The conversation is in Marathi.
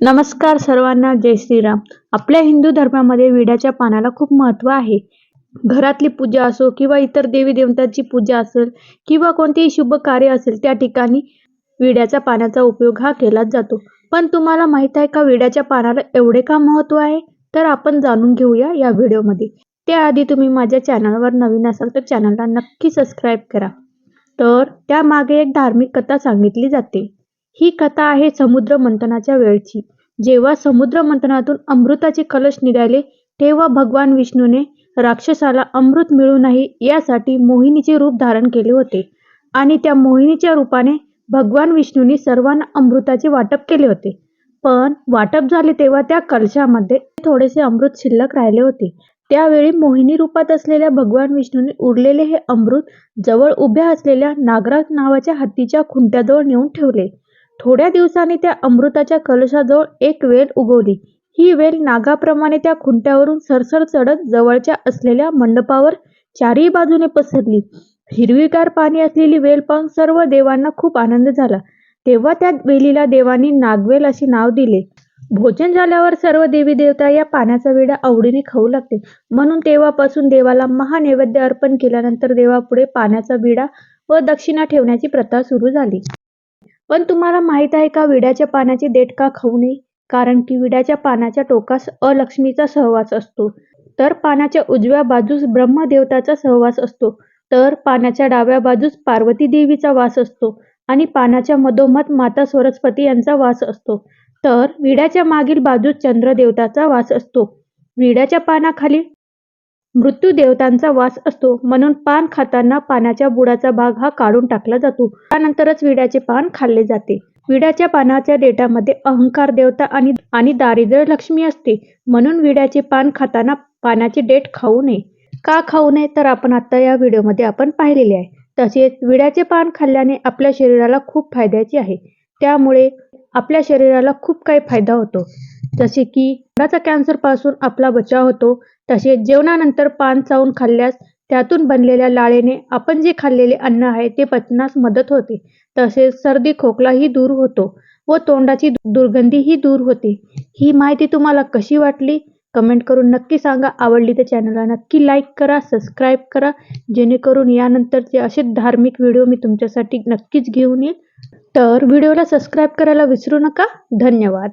नमस्कार सर्वांना जय श्रीराम. आपल्या हिंदू धर्मामध्ये विड्याच्या पानाला खूप महत्त्व आहे. घरातली पूजा असो किंवा इतर देवी देवतांची पूजा असेल किंवा कोणतेही शुभ कार्य असेल त्या ठिकाणी विड्याच्या पानाचा उपयोग हा केलाच जातो. पण तुम्हाला माहीत आहे का विड्याच्या पानाला एवढे का महत्त्व आहे? तर आपण जाणून घेऊया या व्हिडिओमध्ये. त्याआधी तुम्ही माझ्या चॅनलवर नवीन असाल तर चॅनलला नक्की सबस्क्राईब करा. तर त्यामागे एक धार्मिक कथा सांगितली जाते. ही कथा आहे समुद्र मंथनाच्या वेळची. जेव्हा समुद्र मंथनातून अमृताचे कलश निघाले तेव्हा भगवान विष्णूने राक्षसाला अमृत मिळू नये यासाठी मोहिनीचे रूप धारण केले होते. आणि त्या मोहिनीच्या रूपाने भगवान विष्णूने सर्वांना अमृताचे वाटप केले होते. पण वाटप झाले तेव्हा त्या कलशामध्ये थोडेसे अमृत शिल्लक राहिले होते. त्यावेळी मोहिनी रूपात असलेल्या भगवान विष्णूने उरलेले हे अमृत जवळ उभ्या असलेल्या नागराज नावाच्या हत्तीच्या खुंट्याजवळ नेऊन ठेवले. थोड्या दिवसांनी त्या अमृताच्या कलशाजवळ एक वेल उगवली. ही वेल नागाप्रमाणे त्या खुंट्यावरून सरसर चढत जवळच्या असलेल्या मंडपावर चारही बाजूने पसरली. हिरवीगार पाणी असलेली वेल पाहून सर्व देवांना खूप आनंद झाला. तेव्हा त्या वेलीला देवांनी नागवेल असे नाव दिले. भोजन झाल्यावर सर्व देवी देवता या पाण्याचा विडा आवडीने खाऊ लागते म्हणून तेव्हापासून देवाला महानैवेद्य अर्पण केल्यानंतर देवापुढे पाण्याचा विडा व दक्षिणा ठेवण्याची प्रथा सुरू झाली. पण तुम्हाला माहीत आहे का विड्याच्या पानाची देठ का खाऊ नये? कारण की विड्याच्या पानाच्या टोकास अलक्ष्मीचा सहवास असतो. तर पानाच्या उजव्या बाजूस ब्रह्मदेवताचा सहवास असतो. तर पानाच्या डाव्या बाजूस पार्वती देवीचा वास असतो आणि पानाच्या मधोमध माता सरस्वती यांचा वास असतो. तर विड्याच्या मागील बाजूस चंद्रदेवताचा वास असतो. विड्याच्या पानाखाली मृत्यू देवतांचा वास असतो. म्हणून पान खाताना पानाच्या बुडाचा भाग हा काढून टाकला जातो. त्यानंतरच विड्याचे पान खाल्ले जाते. विड्याच्या पानाच्या देठामध्ये अहंकार देवता आणि आणि दारिद्र्य लक्ष्मी असते. म्हणून विड्याचे पान खाताना पानाचे देठ खाऊ नये. का खाऊ नये तर आपण आता या व्हिडिओमध्ये आपण पाहिलेले आहे. तसेच विड्याचे पान खाल्ल्याने आपल्या शरीराला खूप फायद्याचे आहे. त्यामुळे आपल्या शरीराला खूप काही फायदा होतो. जसे की कॅन्सरपासून आपला बचाव होतो. तसेच जेवणानंतर पान चावून खाल्ल्यास त्यातून बनलेल्या लाळेने आपण जे खाल्लेले अन्न आहे ते पचनास मदत होते. तसेच सर्दी खोकलाही दूर होतो व तोंडाची दुर्गंधीही दूर होते. ही माहिती तुम्हाला कशी वाटली? कमेंट करून नक्की सांगा. आवडली तर चॅनलला नक्की लाईक करा सबस्क्राईब करा जेणेकरून यानंतरचे असे धार्मिक व्हिडिओ मी तुमच्यासाठी नक्कीच घेऊन येईल. तर व्हिडिओला सबस्क्राईब करायला विसरू नका. धन्यवाद.